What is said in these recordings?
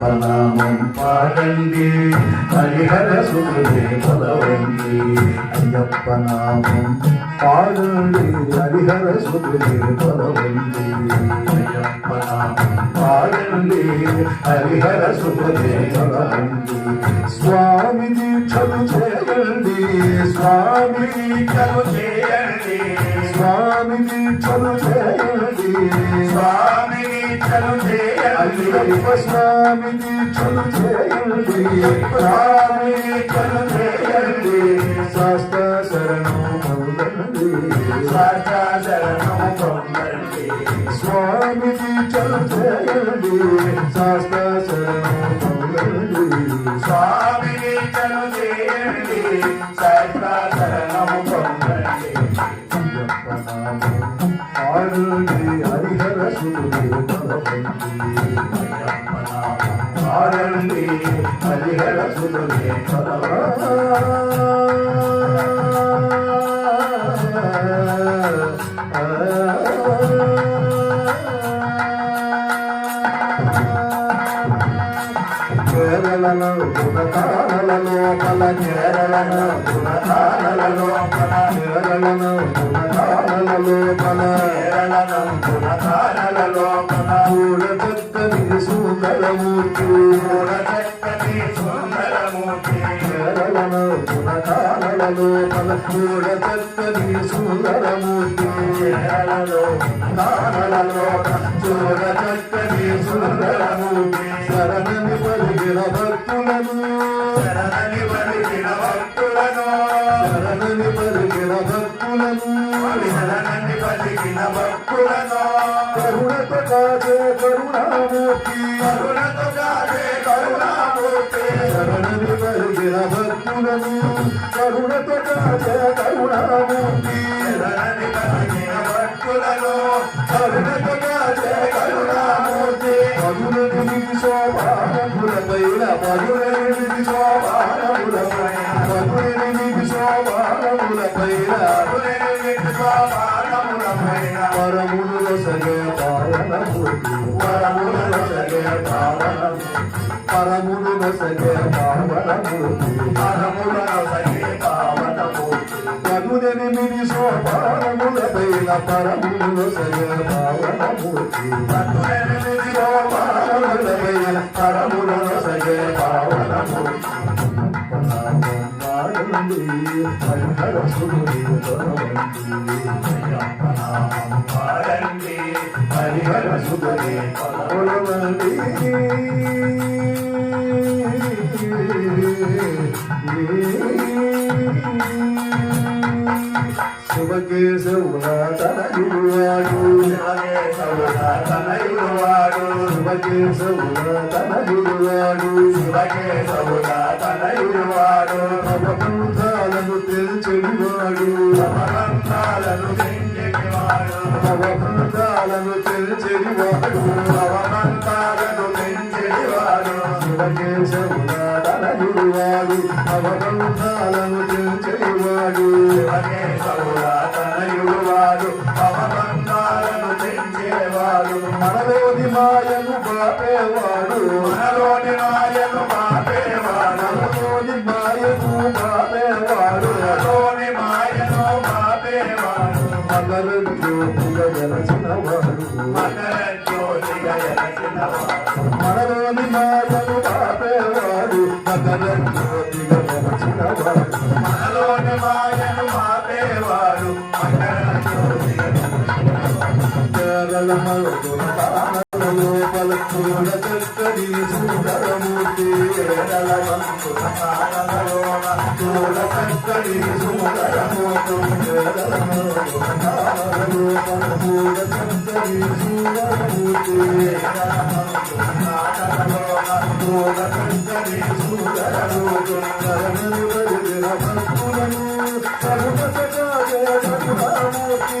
ప్రణామం పాడండి హరిహర సుఖదే పదవండి అయ్యప్ప నామం పాడండి హరిహర సుఖదే పదవండి అయ్యప్ప నామం పాడండి హరిహర సుఖదే పదవండి స్వామి దీక్షలు చేయండి స్వామి దీక్షలు చేయండి. స్వామి దీక్షలు చేయండి స్వామి అయ్యప్ప స్వామి దీక్షలు చేయండి స్వామి దీక్షలు చేయండి శాస్త్ర శరణం పొందండి శాస్త్ర శరణం పొందండి స్వామి దీక్షలు చేయండి శాస్త్ర శరణం పొందండి స్వామి దీక్షలు చేయండి శాస్త్ర శరణం పొందండి అయ్యప్ప నామం పాడండి హరిహర సురుడే పదవండి అయ్యప్ప లోపల లోపల లోపల లోపల సుందరమూర్తి సుందరమూర్తి. గుణకాల లోపల మూడ చక్కని సుందరమూర్తి కేరళలో గుణకాల చక్కని సుందరమూర్తి శరణని పలిగిన భక్తులను శరణని పలిగిన భక్తులను శరణని పలిగిన భక్తులను శరణని పలిగిన భక్తులను కరుణామూర్తి కరుణామూర్తి. పరముడు సగే పావనమూర్తి. పరముడు సగే పదునెనిమిది సోపానములపైన పరములు సగే పావనమూర్తి పదునెనిమిది సోపానములపైన పరములు సగే పావనమూర్తి పాడండి హరిహర సురుడి పాడండి హరిహర సురుడి పొలవండి శుభకేశవుల తనయుడువాడు శివకేశవుల తనయుడువాడు శుభకేశవుల తనయుడువాడు భవబంధాలను తెల్చెడివాడు భవబంధాలను తెంచెడివాడు భవబంధాలను తెల్చెడివాడు భవబంధాలను మకర జ్యోతిగా వెలసినవాడు మకర జ్యోతిగా వెలసినవాడు మనలోని మాయను బాపేవాడు మకర జ్యోతిగా వెలసినవాడు మనలోని మాయను బాపేవాడు మకర జ్యోతిగా లోపల చూడ చక్కని సుందరమూర్తి చూడ చక్కని సుందరమూర్తి లోపల చూడ చక్కని సుందరమూర్తి చూడ చక్కని సుందరమూర్తి శరణు వెలిగిన భక్తులను సర్వ సకాయ కరుణామూర్తి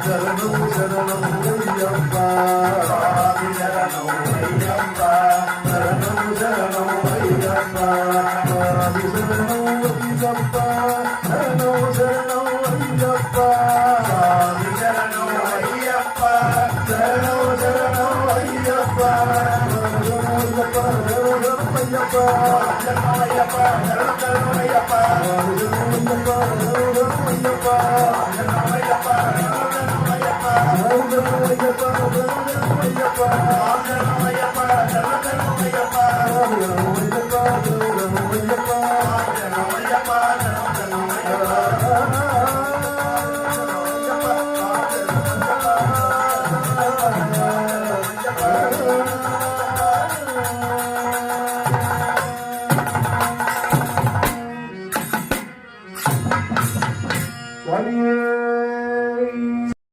శరణం శరణం అయ్యప్ప శరణం శరణం అయ్యప్ప Oh,